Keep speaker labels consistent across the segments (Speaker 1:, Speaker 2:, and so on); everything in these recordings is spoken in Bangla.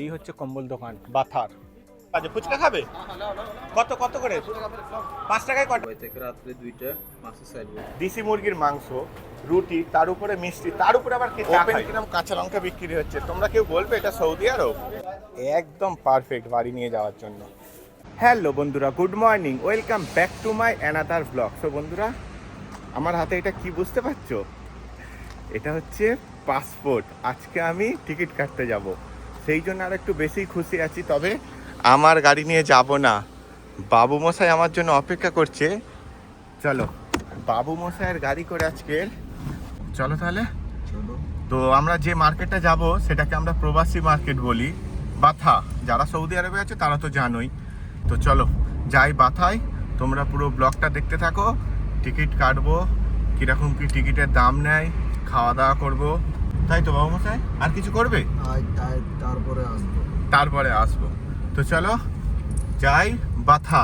Speaker 1: এই হচ্ছে কম্বল দোকান বাথার। আচ্ছা ফুচকা খাবে? কত কত করে? পাঁচ টাকায় কত
Speaker 2: থেকে রাত্রে দুইটা মাছের সাইড
Speaker 1: দেশি মুরগির মাংস রুটি তার উপরে মিষ্টি তার উপরে আবার কিরম কাঁচা লঙ্কা বিক্রি হচ্ছে? তোমরা কেউ বলবে এটা সৌদি আরব? একদম পারফেক্ট বাড়ি নিয়ে যাওয়ার জন্য। হ্যালো বন্ধুরা good morning welcome back to my another blog so বন্ধুরা আমার হাতে এটা কি বুঝতে পারছ? এটা হচ্ছে পাসপোর্ট আজকে আমি টিকিট কাটতে যাব। সেই জন্য আর একটু বেশি খুশি আছি। তবে আমার গাড়ি নিয়ে যাব না। বাবু মশাই আমার জন্য অপেক্ষা করছে। চলো বাবু মশাইয়ের গাড়ি করে আজকে চলো তাহলে। তো আমরা যে মার্কেটটা যাব সেটাকে আমরা প্রবাসী মার্কেট বলি। বাথা যারা সৌদি আরবে আছে তারা তো জানোই। তো চলো যাই বাথায় তোমরা পুরো ব্লগটা দেখতে থাকো। টিকিট কাটবো কীরকম কী টিকিটের দাম নেয় খাওয়া দাওয়া করব। তাই তো বাবু মশাই আর কিছু করবে?
Speaker 2: তারপরে আসব।
Speaker 1: তারপরে আসব। তো চলো যাই বাথা।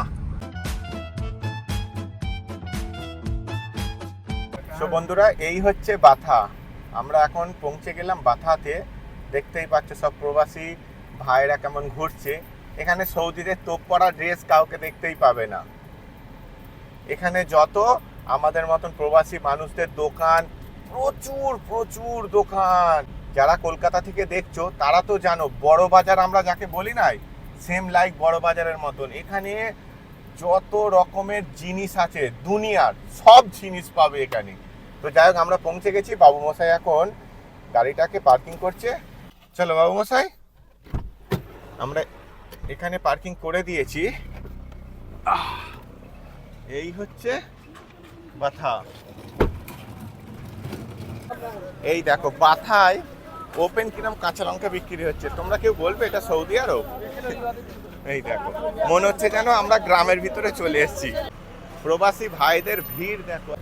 Speaker 1: তো বন্ধুরা এই হচ্ছে বাথা। আমরা এখন পৌঁছে গেলাম বাথাতে। দেখতেই পাচ্ছ সব প্রবাসী ভাইরা কেমন ঘুরছে। এখানে সৌদিদের তোপ পড়া ড্রেস কাউকে দেখতেই পাবে না। এখানে যত আমাদের মতন প্রবাসী মানুষদের দোকান প্রচুর প্রচুর দোকান। যারা কলকাতা থেকে দেখছ, তারা তো জানো, বড় বাজার আমরা যাকে বলি নাই সেম লাইক বড় বাজারের মতন। এখানে যত রকমের জিনিস আছে, দুনিয়ার সব জিনিস পাবে এখানে। তো যাই হোক, আমরা পৌঁছে গেছি। বাবু মশাই এখন গাড়িটাকে পার্কিং করছে। চলো বাবু মশাই, আমরা এখানে পার্কিং করে দিয়েছি। এই হচ্ছে বাথা। এই দেখো, বাথায় ওপেন কিরম কাঁচা লঙ্কা বিক্রি হচ্ছে। তোমরা কেউ বলবে এটা সৌদি আরব? এই দেখো, মনে হচ্ছে যেন আমরা গ্রামের ভিতরে চলে এসেছি। প্রবাসী ভাইদের ভিড় দেখো।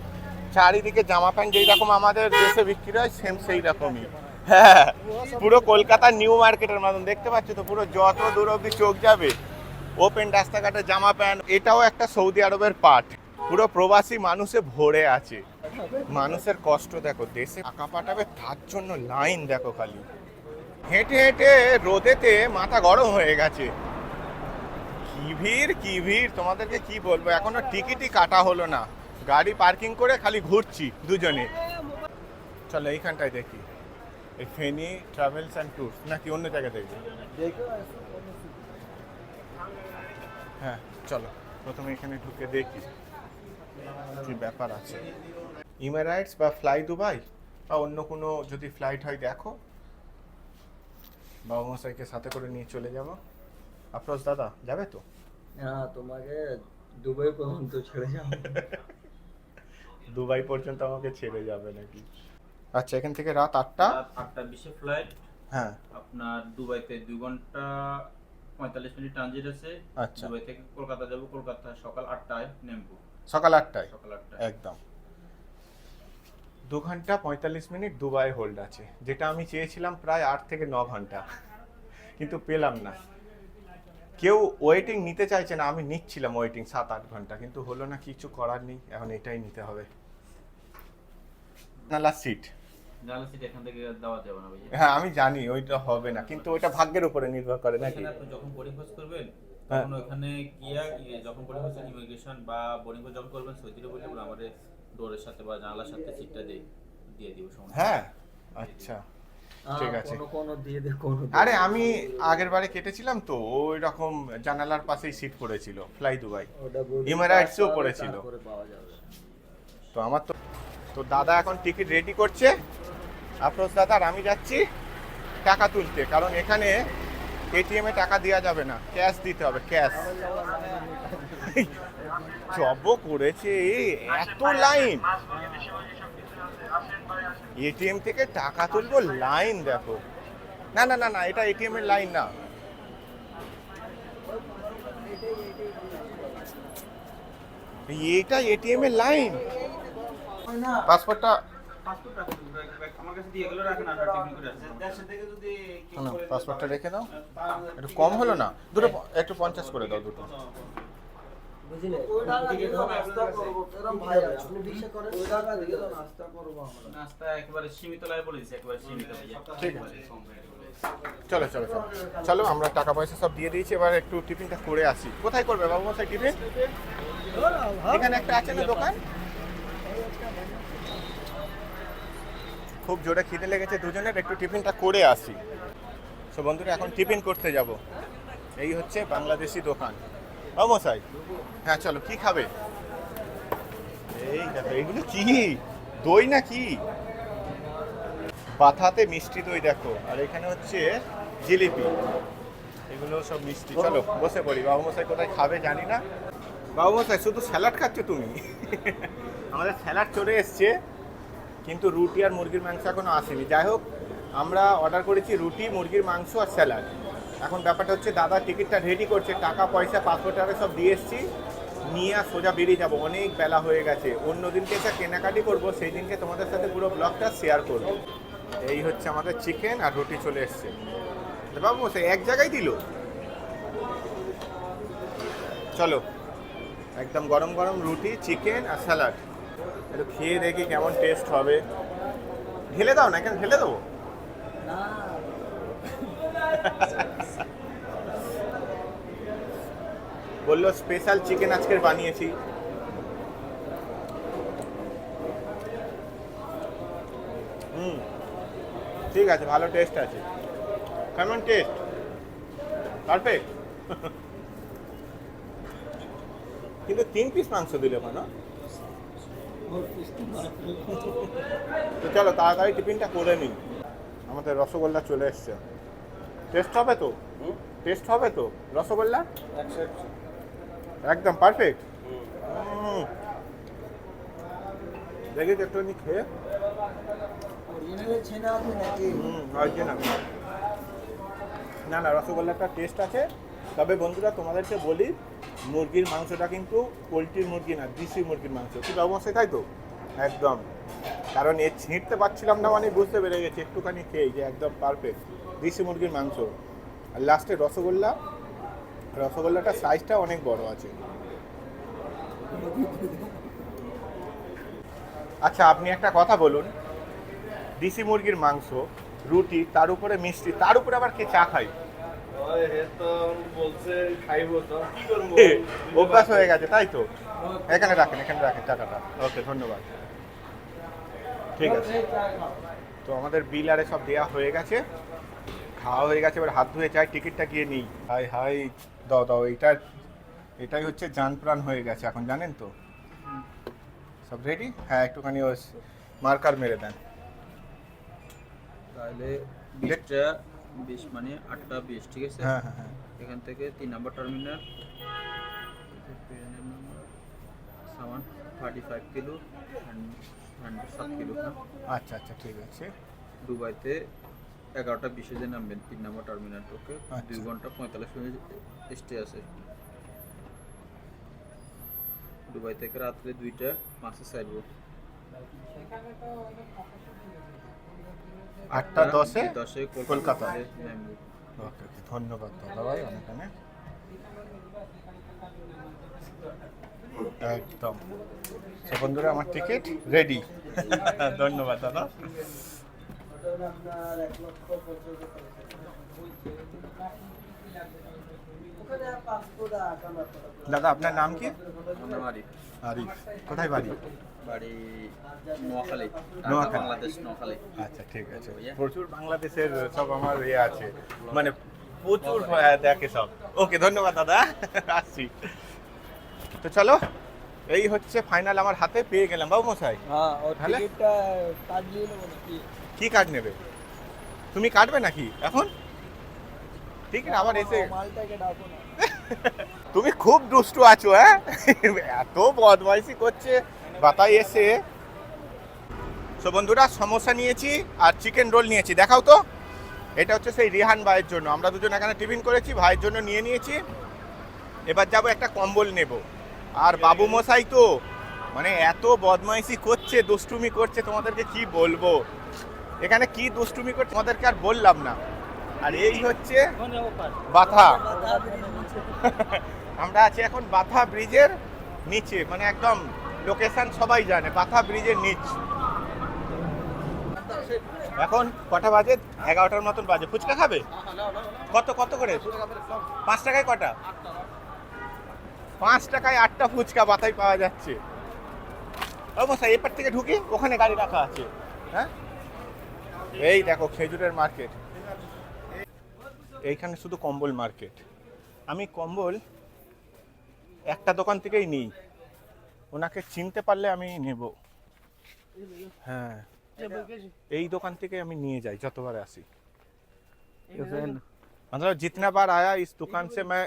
Speaker 1: চারিদিকে জামা প্যান্ট যেই রকম আমাদের দেশে বিক্রি হয় সেম সেই রকমই হ্যাঁ পুরো কলকাতার নিউ মার্কেটের মতন। দেখতে পাচ্ছ তো, পুরো যত দূর অব্দি চোখ যাবে ওপেন রাস্তাঘাটে জামা প্যান্ট, এটাও একটা সৌদি আরবের পার্ট পুরো প্রবাসী মানুষে ভরে আছে। মানুষের কষ্ট দেখো, দেশে টাকা পাঠাবে তার জন্য লাইন দেখো খালি। হেঁটে হেঁটে রোদেতে মাথা গরম হয়ে গেছে। কি ভিড় কি ভিড়, তোমাদেরকে কি বলব? এখনও টিকিটই কাটা হলো না। গাড়ি পার্কিং করে খালি ঘুরছি দুজনে। চলো এইখানটায় দেখি। এই ফেনি ট্রাভেলস অ্যান্ড ট্যুরস, নাকি অন্য জায়গায় দেখবি? হ্যাঁ চলো। প্রথমে এখানে ঢুকে দেখি কি ব্যাপার আছে। ইমারাইটস বা ফ্লাই দুবাই বা অন্য কোনো যদি ফ্লাইট হয় দেখো। বাবা মশাইকে সাথে করে নিয়ে চলে যাব। আফরোজ দাদা যাবে তো?
Speaker 2: হ্যাঁ তোমাকে দুবাই পর্যন্ত ছেড়ে যাব।
Speaker 1: দুবাই পর্যন্ত আমাকে ছেড়ে যাবে নাকি? আচ্ছা এখান থেকে রাত আটটা।
Speaker 3: রাত আটটা বিশে ফ্লাইট
Speaker 1: হ্যাঁ।
Speaker 3: আপনার দুবাইতে দুই ঘণ্টা পঁয়তাল্লিশ মিনিট ট্রানজিট আছে।
Speaker 1: আচ্ছা।
Speaker 3: দুবাই থেকে কলকাতা যাব কলকাতা সকাল আটটায় নেমবো।
Speaker 1: সকাল আটটায়?
Speaker 3: সকাল আটটায়।
Speaker 1: একদম। দু ঘণ্টা পঁয়তাল্লিশ মিনিট দুবাই হোল্ড আছে। যেটা আমি চেয়েছিলাম প্রায় আট থেকে ন ঘণ্টা। কিন্তু পেলাম না। কেউ ওয়েটিং নিতে চাইছে না আমি নিচ্ছিলাম ওয়েটিং সাত আট ঘণ্টা। কিন্তু হলো না কিছু করার নেই এখন এটাই নিতে হবে। নালা সিট হ্যাঁ আমি জানি ওইটা হবে না। কিন্তু ওইটা ভাগ্যের উপরে নির্ভর করে নাকি?
Speaker 3: যখন বোর্ডিং করবেন
Speaker 1: হ্যাঁ।
Speaker 3: তখন ওখানে গিয়া ইয়ে যখন বোর্ডিং ইমিগ্রেশন বা বোর্ডিং যখন করবেন সৈতিরে বলে আমাদের ডোরের সাথে বা জানালার সাথে সিটটা দিয়ে দিয়ে দিব সমস্যা
Speaker 1: হ্যাঁ? আচ্ছা। ঠিক আছে।
Speaker 2: কোনো কোনো দিয়ে দে কোনো
Speaker 1: আরে আমি আগের বারে কেটেছিলাম তো ওই রকম জানালার পাশেই সিট পড়েছিল ফ্লাই দুবাই
Speaker 2: pass
Speaker 1: পড়েছিল। তো আমার তো তো দাদা এখন টিকিট রেডি করছে। আফরোজ দাদা আর আমি যাচ্ছি টাকা তুলতে কারণ এখানে এটিএম এ টাকা দেওয়া যাবে না। ক্যাশ দিতে হবে ক্যাশ জব করেছে এত লাইন এটিএম থেকে টাকা তুলবো লাইন দেখো। না না না না এটা এটিএম এর লাইন না। এটা এটিএম এর লাইন পাসপোর্টটা পাসপোর্টটা রেখে দাও। একটু কম হলো না? দুটো একটু পঞ্চাশ করে দাও দুটো। চলো চলো চলো। চলো আমরা টাকা পয়সা সব দিয়ে দিয়েছি এবার একটু টিফিনটা করে আসি। কোথায় করবে বাবু মশাই টিফিন এখানে একটা আছে না দোকান? খুব জোরে খিদে লেগেছে, দুজনের একটু টিফিনটা করে আসি। সো বন্ধুরা, এখন টিফিন করতে যাব। এই হচ্ছে বাংলাদেশি দোকান। মশাই হ্যাঁ চলো, কি খাবে? এই দেখো এইগুলো কি? দই না কি? পাথাতে মিষ্টি দই, দেখো। আর এখানে হচ্ছে জিলিপি। এগুলো সব মিষ্টি। চলো, বসে পড়ি। বাবু মশাই কোথায় খাবে জানি না। বাবু মশাই, শুধু স্যালাড খাচ্ছ তুমি? আমাদের স্যালাড চলে এসছে। কিন্তু রুটি আর মুরগির মাংস এখনও আসেনি। যাই হোক, আমরা অর্ডার করেছি রুটি, মুরগির মাংস আর স্যালাড এখন ব্যাপারটা হচ্ছে, দাদা টিকিটটা রেডি করছে, টাকা, পয়সা পাসপোর্ট টাকা সব দিয়ে এসছি। নিয়ে আর সোজা বেরিয়ে যাব, অনেক বেলা হয়ে গেছে। অন্য দিনকে যা কেনাকাটি করব, সেই দিনকে তোমাদের সাথে পুরো ব্লগটা শেয়ার করব। এই হচ্ছে আমাদের চিকেন আর রুটি চলে এসছে। বাবু সে এক জায়গায় দিল? চলো, একদম গরম গরম রুটি চিকেন আর স্যালাড একটু খেয়ে দেখি কেমন টেস্ট হবে। ঢেলে দাও না কেন ঢেলে দেবো? বলল স্পেশাল চিকেন আজকের বানিয়েছি। হুম ঠিক আছে ভালো টেস্ট আছে। কেমন টেস্ট পারফেক্ট কিন্তু তিন পিস মাংস দিলে কেন তো চলো তাড়াতাড়ি টিফিনটা করে নিই। আমাদের রসগোল্লা চলে এসছে। টেস্ট হবে তো? টেস্ট হবে তো? রসগোল্লা? একদম পারফেক্ট দেখি একটুখানি খেয়ে। না না রসগোল্লাটা টেস্ট আছে। তবে বন্ধুরা তোমাদেরকে বলি মুরগির মাংসটা কিন্তু পোলট্রির মুরগি না, দেশি মুরগির মাংস। কি অবশ্যই তাই তো? একদম। কারণ এ ছিঁড়তে পারছিলাম না মানে বুঝতে পেরে গেছি, একটুখানি খেয়ে যে একদম পারফেক্ট দেশি মুরগির মাংস। আর লাস্টে রসগোল্লা। রসগোল্লাটার সাইজটা অনেক বড় আছে। আচ্ছা আপনি একটা কথা বলুন। দেশি মুরগির মাংস, রুটি, তার উপরে মিষ্টি, তার উপরে আবার কে চা খায়? অভ্যাস হয়ে গেছে তাই তো? এখানে রাখেন এখানে রাখেন টাকাটা। ওকে ধন্যবাদ। ঠিক আছে। তো আমাদের বিল আরে সব দেওয়া হয়ে গেছে। খাওয়া হয়ে গেছে এবার হাত ধুয়ে চাই টিকিটটা গিয়ে নিই। হাই হাই দাও দাও এইটা এটাই হচ্ছে জান প্রাণ হয়ে গেছে এখন জানেন তো? সব রেডি হ্যাঁ একটুখানি মার্কার মেরে দেন।
Speaker 4: তাহলে বিশ মানে আটটা বিশ ঠিক আছে?
Speaker 1: হ্যাঁ হ্যাঁ হ্যাঁ।
Speaker 4: এখান থেকে তিন নম্বর টার্মিনাল সামান থার্টি ফাইভ কিলো সাত কিলো
Speaker 1: আচ্ছা আচ্ছা ঠিক আছে।
Speaker 4: দুবাইতে এগারোটা বিশে যে নামবেন তিন নম্বর টার্মিনাল ওকে
Speaker 1: আচ্ছা।
Speaker 4: দুই ঘণ্টা পঁয়তাল্লিশ মিনিট স্টে আছে। দুবাই থেকে রাত্রে দুইটা মাসে সাইড
Speaker 1: আটটা দশে
Speaker 4: দশে
Speaker 1: কলকাতা। ওকে ওকে ধন্যবাদ দাদা ভাই অনেক অনেক। একদম। তো বন্ধুরা আমার টিকিট রেডি ধন্যবাদ দাদা। দাদা আপনার নাম কি?
Speaker 4: আরিফ।
Speaker 1: কোথায় বাড়ি?
Speaker 4: বাড়ি নোয়াখালী
Speaker 1: নোয়াখালী।
Speaker 4: বাংলাদেশ নোয়াখালী।
Speaker 1: আচ্ছা ঠিক আছে। প্রচুর বাংলাদেশের সব আমার ইয়ে আছে। মানে প্রচুর দেখে সব। ওকে ধন্যবাদ দাদা। আসছি। তো চলো এই হচ্ছে ফাইনাল আমার হাতে পেয়ে গেলাম। বাবু মশাই?
Speaker 2: হ্যাঁ
Speaker 1: কি কার্ড নেবে? তুমি কাটবে নাকি এখন? ঠিক না আবার এসে তুমি খুব দুষ্টু আছো হ্যাঁ? এত বদমাইশি করছে। বাতাই এসে। সো বন্ধুরা সমোসা নিয়েছি আর চিকেন রোল নিয়েছি। দেখাও তো। এটা হচ্ছে সেই রিহান ভাইয়ের জন্য। আমরা দুজন এখানে টিফিন করেছি ভাইয়ের জন্য নিয়ে নিয়েছি। এবার যাব একটা কম্বল নেব। আর বাবু মশাই তো মানে এত বদমাইশি করছে দুষ্টুমি করছে তোমাদেরকে কি বলব? এখানে কি দুষ্টুমি করছে তোমাদেরকে আর বললাম না। আর এই হচ্ছে বাথা। আমরা আছি এখন বাথা ব্রিজের নিচে মানে একদম লোকেশন সবাই জানে বাথা ব্রিজের নিচ। এখন কটা বাজে? এগারোটার মতন বাজে। ফুচকা খাবে? কত কত করে? পাঁচ টাকায় কটা? পাঁচ টাকায় আটটা ফুচকা বাতাই পাওয়া যাচ্ছে। অবশ্যই এপার থেকে ঢুকি ওখানে গাড়ি রাখা আছে। হ্যাঁ? এই দেখো, খেজুরের মার্কেট। এইখানে শুধু কম্বল মার্কেট। আমি কম্বল একটা দোকান থেকেই নিই। ওনাকে চিনতে পারলে আমি নেব। হ্যাঁ। এই দোকান থেকে আমি নিয়ে যাই যতবার আসি। मतलब জিতনা বার আয়া इस দোকান সে মে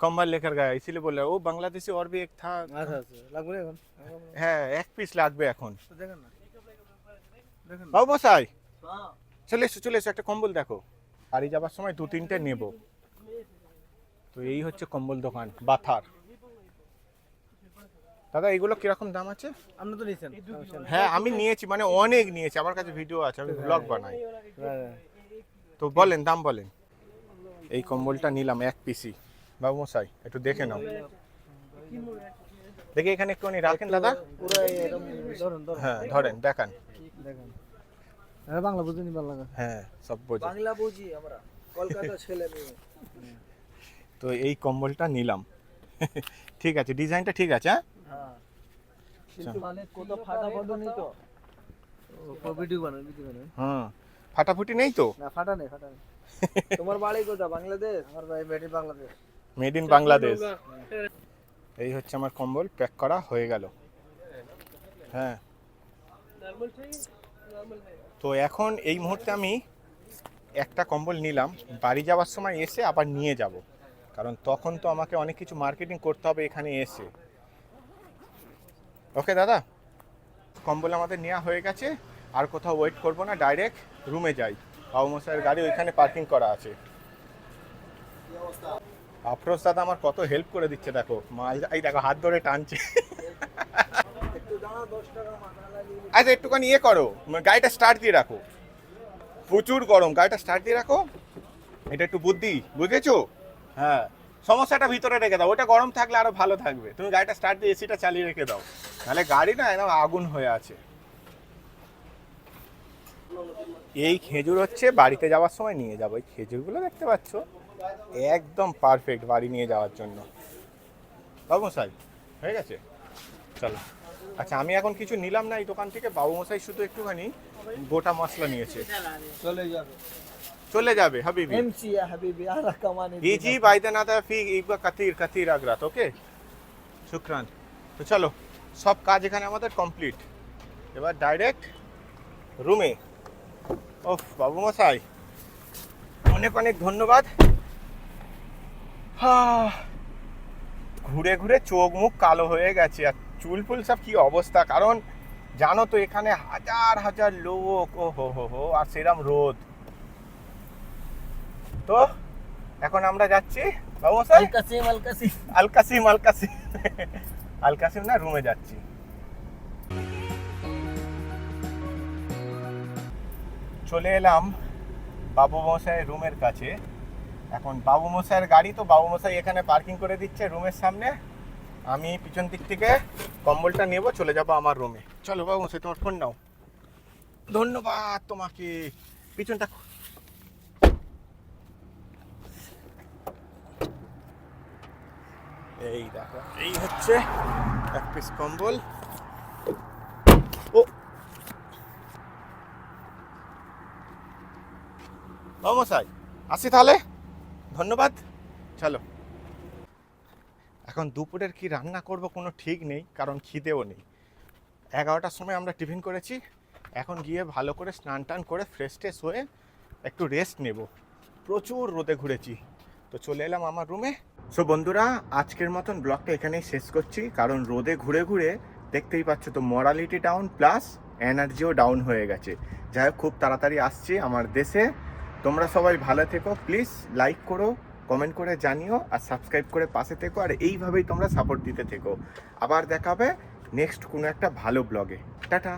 Speaker 1: কম্বল लेकर गया इसीलिए বলে ও বাংলাদেশি बांग्लादेशी
Speaker 4: ভি এক থা
Speaker 1: হ্যাঁ এক পিস লাগবে এখন। বাবু
Speaker 2: সাই
Speaker 1: চলে এসো চলে এসো একটা কম্বল দেখো। বাড়ি যাবার সময় দু তিনটে নেব। তো এই হচ্ছে কম্বল দোকান বাথার। দাদা এগুলো কীরকম দাম আছে?
Speaker 4: আপনি তো নিয়েছেন
Speaker 1: হ্যাঁ আমি নিয়েছি মানে অনেক নিয়েছি আমার কাছে ভিডিও আছে আমি ব্লগ বানাই।
Speaker 4: হ্যাঁ,
Speaker 1: তো বলেন দাম বলেন। এই কম্বলটা নিলাম এক পিসি বাবু মশাই একটু দেখে নাও। দেখি এখানে একটুখানি রাখেন দাদা।
Speaker 4: পুরো এরকম ধরুন ধরুন
Speaker 1: হ্যাঁ ধরেন দেখান।
Speaker 4: দেখেন হ্যাঁ বাংলা বুঝে নি ভালো লাগে
Speaker 1: হ্যাঁ সব বোঝে।
Speaker 2: বাংলা বুঝি আমরা কলকাতা ছেলে মেয়ে।
Speaker 1: তো এই কম্বলটা নিলাম। ঠিক আছে ডিজাইনটা ঠিক আছে হ্যাঁ?
Speaker 2: হ্যাঁ কিন্তু মানে ফাটাফাটি নেই তো?
Speaker 4: ও ভিডিও বানান ভিডিও বানান
Speaker 1: হুম ফাটাফুটি নেই তো?
Speaker 4: না ফাটা নেই ফাটা নেই।
Speaker 2: তোমার বাড়ি কোথায়? বাংলাদেশ?
Speaker 4: আমার ভাই বেটি বাংলাদেশ।
Speaker 1: Made in Bangladesh. এই হচ্ছে আমার কম্বল প্যাক করা হয়ে গেল। হ্যাঁ। তো এখন এই মুহূর্তে আমি একটা কম্বল নিলাম। বাড়ি যাওয়ার সময় এসে আবার নিয়ে যাব। কারণ তখন তো আমাকে অনেক কিছু মার্কেটিং করতে হবে এখানে এসে। ওকে দাদা। কম্বল আমাদের নেওয়া হয়ে গেছে। আর কোথাও ওয়েট করব না ডাইরেক্ট রুমে যাই। বাবু মশাইয়ের গাড়ি ওইখানে পার্কিং করা আছে। আফরোজ দাদা আমার কত হেল্প করে দিচ্ছে, দেখো। মাল এই দেখো, হাত ধরে টানছে। আচ্ছা একটুখানি ইয়ে করো। গাড়িটা স্টার্ট দিয়ে রাখো। প্রচুর গরম। গাড়িটা স্টার্ট দিয়ে রাখো। এটা একটু বুদ্ধি, বুঝেছ? হ্যাঁ। সমস্যাটা ভিতরে রেখে দাও। ওটা গরম থাকলে আরও ভালো থাকবে। তুমি গাড়িটা স্টার্ট দিয়ে এসিটা চালিয়ে রেখে দাও। নাহলে গাড়ি না একদম আগুন হয়ে আছে। এই খেজুর হচ্ছে বাড়িতে যাওয়ার সময় নিয়ে যাব। এই খেজুরগুলো দেখতে পাচ্ছ? একদম পারফেক্ট বাড়ি নিয়ে যাওয়ার জন্য। বাবু মশাই হয়ে গেছে? চলো। আচ্ছা আমি এখন কিছু নিলাম না এই দোকান থেকে। বাবু মশাই শুধু একটুখানি গোটা মশলা নিয়েছে।
Speaker 2: চলে যাবে।
Speaker 1: চলে যাবে হাবিবি।
Speaker 2: এমসি হাবিবি আর কামানে
Speaker 1: ইজি ফি ইবা কাতির কাতির আগ্রাত ওকে? শুক্রান। তো চলো। সব কাজ এখানে আমাদের কমপ্লিট এবার ডাইরেক্ট রুমে ওফ বাবু মশাই অনেক অনেক ধন্যবাদ। হা, ঘুরে ঘুরে চোখ মুখ কালো হয়ে গেছে আর চুল ফুল সব কি অবস্থা? কারণ জানো তো এখানে হাজার হাজার লোক ও হো হো হো আর সেরাম রোদ। তো এখন আমরা যাচ্ছি। বাবু মশাই
Speaker 2: কাসিম আল কাসিম
Speaker 1: আল কাসিম আল কাসিম না রুমে যাচ্ছি। চলে এলাম বাবু মশাইয়ের রুমের কাছে। এখন বাবু মশাইয়ের গাড়ি তো বাবু মশাই এখানে পার্কিং করে দিচ্ছে রুমের সামনে। আমি পিছন দিক থেকে কম্বলটা নেব, চলে যাব আমার রুমে চলো বাবু মশাই তোমার ফোন নাও। ধন্যবাদ তোমাকে। পিছনটা এই দেখো, এই হচ্ছে এক পিস কম্বল। ও! মশাই, আসি তাহলে? ধন্যবাদ। চলো। এখন দুপুরের কি রান্না করব কোনো ঠিক নেই, কারণ খিদেও নেই। এগারোটার সময় আমরা টিফিন করেছি। এখন গিয়ে ভালো করে স্নান টান করে ফ্রেশ ট্রেশ হয়ে একটু রেস্ট নেব। প্রচুর রোদে ঘুরেছি। তো চলে এলাম আমার রুমে সো বন্ধুরা, আজকের মতন ব্লগটা এখানেই শেষ করছি। কারণ রোদে ঘুরে ঘুরে দেখতেই পাচ্ছ তো মরালিটি ডাউন প্লাস এনার্জিও ডাউন হয়ে গেছে। যাই হোক, খুব তাড়াতাড়ি আসছি আমার দেশে। তোমরা সবাই ভালো থেকো। প্লিজ লাইক করো কমেন্ট করে জানিও আর সাবস্ক্রাইব করে পাশে থেকো আর এইভাবেই তোমরা সাপোর্ট দিতে থেকো। আবার দেখাবে নেক্সট কোনো একটা ভালো ব্লগে টাটা!